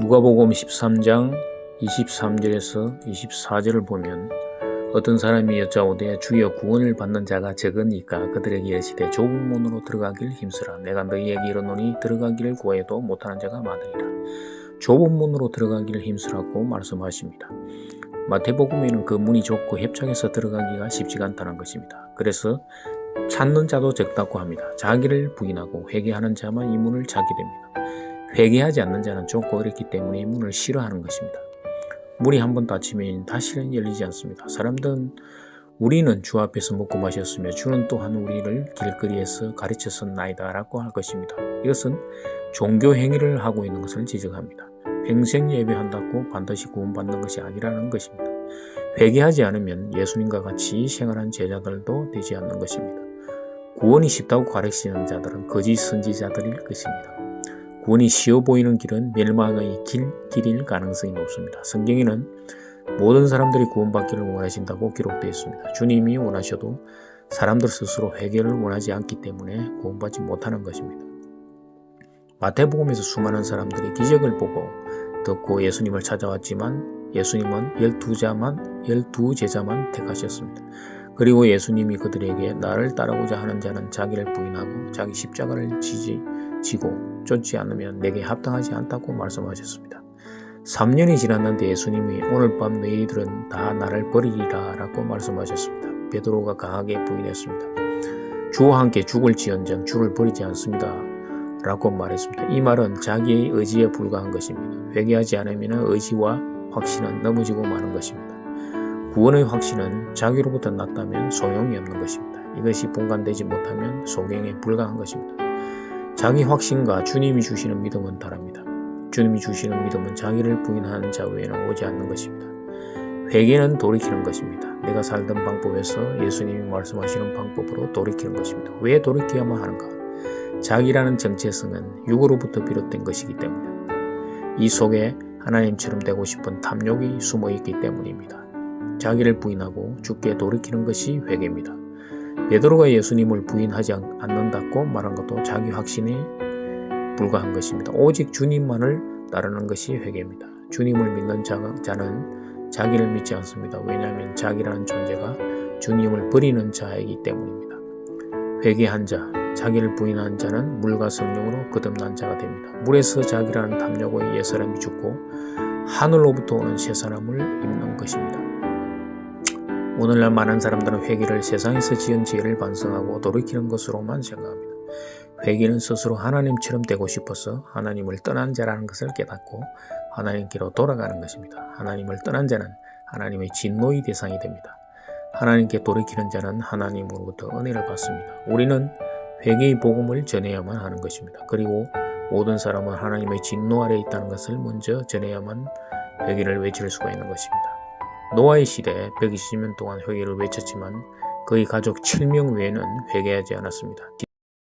누가복음 13장 23절에서 24절을 보면 어떤 사람이 여짜오되 주여 구원을 받는 자가 적으니까 그들에게 이르시되 좁은 문으로 들어가길 힘쓰라. 내가 너희에게 이르노니 들어가기를 구해도 못하는 자가 많으리라. 좁은 문으로 들어가기를 힘쓰라고 말씀하십니다. 마태복음에는 그 문이 좁고 협착해서 들어가기가 쉽지가 않다는 것입니다. 그래서 찾는 자도 적다고 합니다. 자기를 부인하고 회개하는 자만 이 문을 찾게 됩니다 회개하지 않는 자는 좁고 어렵기 때문에 이 문을 싫어하는 것입니다. 문이 한 번 닫히면 다시는 열리지 않습니다. 사람들은 우리는 주 앞에서 먹고 마셨으며 주는 또한 우리를 길거리에서 가르쳤었나이다 라고 할 것입니다. 이것은 종교 행위를 하고 있는 것을 지적합니다. 평생 예배한다고 반드시 구원받는 것이 아니라는 것입니다. 회개하지 않으면 예수님과 같이 생활한 제자들도 되지 않는 것입니다. 구원이 쉽다고 가르치는 자들은 거짓 선지자들일 것입니다. 구원이 쉬워 보이는 길은 멸망의 길, 길일 가능성이 높습니다. 성경에는 모든 사람들이 구원받기를 원하신다고 기록되어 있습니다. 주님이 원하셔도 사람들 스스로 회개를 원하지 않기 때문에 구원받지 못하는 것입니다. 마태복음에서 수많은 사람들이 기적을 보고 듣고 예수님을 찾아왔지만 예수님은 열두 자만 열두 제자만 택하셨습니다. 그리고 예수님이 그들에게 나를 따르고자 하는 자는 자기를 부인하고 자기 십자가를 지지 지고 쫓지 않으면 내게 합당하지 않다고 말씀하셨습니다. 3년이 지났는데 예수님이 오늘 밤 너희들은 다 나를 버리리라 라고 말씀하셨습니다. 베드로가 강하게 부인했습니다. 주와 함께 죽을지언정 주를 버리지 않습니다. 라고 말했습니다. 이 말은 자기의 의지에 불과한 것입니다. 회개하지 않으면 의지와 확신은 넘어지고 마는 것입니다. 구원의 확신은 자기로부터 났다면 소용이 없는 것입니다. 이것이 분간되지 못하면 소경에 불과한 것입니다. 자기 확신과 주님이 주시는 믿음은 다릅니다. 주님이 주시는 믿음은 자기를 부인하는 자 외에는 오지 않는 것입니다. 회개는 돌이키는 것입니다. 내가 살던 방법에서 예수님이 말씀하시는 방법으로 돌이키는 것입니다. 왜 돌이켜야만 하는가? 자기라는 정체성은 육으로부터 비롯된 것이기 때문입니다. 이 속에 하나님처럼 되고 싶은 탐욕이 숨어 있기 때문입니다. 자기를 부인하고 죽게 돌이키는 것이 회개입니다. 베드로가 예수님을 부인하지 않는다고 말한 것도 자기 확신에 불과한 것입니다. 오직 주님만을 따르는 것이 회개입니다. 주님을 믿는 자는 자기를 믿지 않습니다. 왜냐하면 자기라는 존재가 주님을 버리는 자이기 때문입니다. 회개한 자, 자기를 부인한 자는 물과 성령으로 거듭난 자가 됩니다. 물에서 자기라는 탐욕의 옛사람이 죽고 하늘로부터 오는 새 사람을 입는 것입니다. 오늘날 많은 사람들은 회개를 세상에서 지은 죄를 반성하고 돌이키는 것으로만 생각합니다. 회개는 스스로 하나님처럼 되고 싶어서 하나님을 떠난 자라는 것을 깨닫고 하나님께로 돌아가는 것입니다. 하나님을 떠난 자는 하나님의 진노의 대상이 됩니다. 하나님께 돌이키는 자는 하나님으로부터 은혜를 받습니다. 우리는 회개의 복음을 전해야만 하는 것입니다. 그리고 모든 사람은 하나님의 진노 아래 있다는 것을 먼저 전해야만 회개를 외칠 수가 있는 것입니다. 노아의 시대 120년 동안 회개를 외쳤지만 그의 가족 7명 외에는 회개하지 않았습니다.